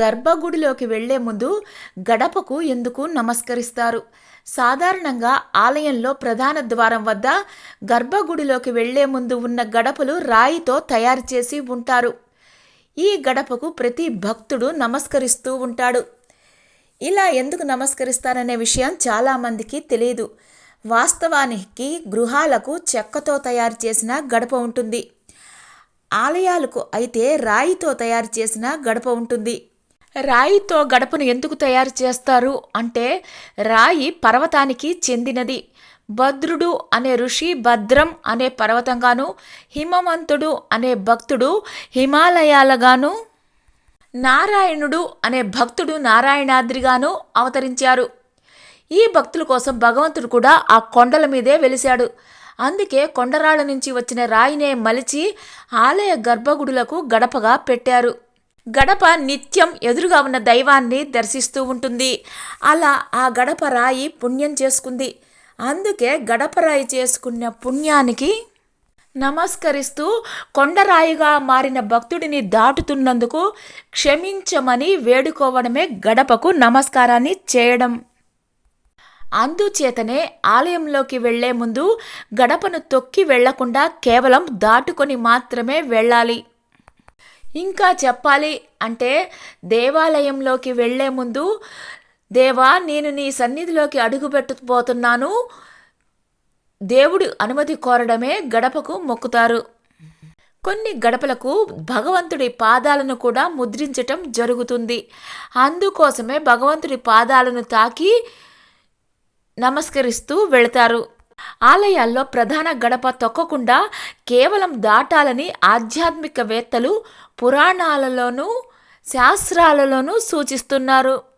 గర్భగుడిలోకి వెళ్ళే ముందు గడపకు ఎందుకు నమస్కరిస్తారు? సాధారణంగా ఆలయంలో ప్రధాన ద్వారం వద్ద గర్భగుడిలోకి వెళ్ళే ముందు ఉన్న గడపలు రాయితో తయారు చేసి ఉంటారు. ఈ గడపకు ప్రతి భక్తుడు నమస్కరిస్తూ ఉంటాడు. ఇలా ఎందుకు నమస్కరిస్తారనే విషయం చాలామందికి తెలియదు వాస్తవానికి గృహాలకు చెక్కతో తయారు చేసిన గడప ఉంటుంది. ఆలయాలకు అయితే రాయితో తయారు చేసిన గడప ఉంటుంది. రాయితో గడపను ఎందుకు తయారు చేస్తారు అంటే రాయి పర్వతానికి చెందినది. భద్రుడు అనే ఋషి భద్రం అనే పర్వతంగాను హిమవంతుడు అనే భక్తుడు హిమాలయాలగాను నారాయణుడు అనే భక్తుడు నారాయణాద్రిగాను అవతరించారు. ఈ భక్తుల కోసం భగవంతుడు కూడా ఆ కొండల మీదే వెలిశాడు. అందుకే కొండరాళ్ళ నుంచి వచ్చిన రాయినే మలిచి ఆలయ గర్భగుడులకు గడపగా పెట్టారు. గడప నిత్యం ఎదురుగా ఉన్న దైవాన్ని దర్శిస్తూ ఉంటుంది. అలా ఆ గడప రాయి పుణ్యం చేసుకుంది. అందుకే గడప రాయి చేసుకున్న పుణ్యానికి నమస్కరిస్తూ కొండరాయిగా మారిన భక్తుడిని దాటుతున్నందుకు క్షమించమని వేడుకోవడమే గడపకు నమస్కారాన్ని చేయడం. అందుచేతనే ఆలయంలోకి వెళ్ళే ముందు గడపను తొక్కి వెళ్ళకుండా కేవలం దాటుకొని మాత్రమే వెళ్ళాలి. ఇంకా చెప్పాలి అంటే దేవాలయంలోకి వెళ్ళే ముందు దేవా నేను నీ సన్నిధిలోకి అడుగుపెట్టబోతున్నాను దేవుడి అనుమతి కోరడమే గడపకు మొక్కుతారు. కొన్ని గడపలకు భగవంతుడి పాదాలను కూడా ముద్రించటం జరుగుతుంది. అందుకోసమే భగవంతుడి పాదాలను తాకి నమస్కరిస్తూ వెళతారు. ఆలయాల్లో ప్రధాన గడప తొక్కకుండా కేవలం దాటాలని ఆధ్యాత్మికవేత్తలు పురాణాలలోనూ శాస్త్రాలలోనూ సూచిస్తున్నారు.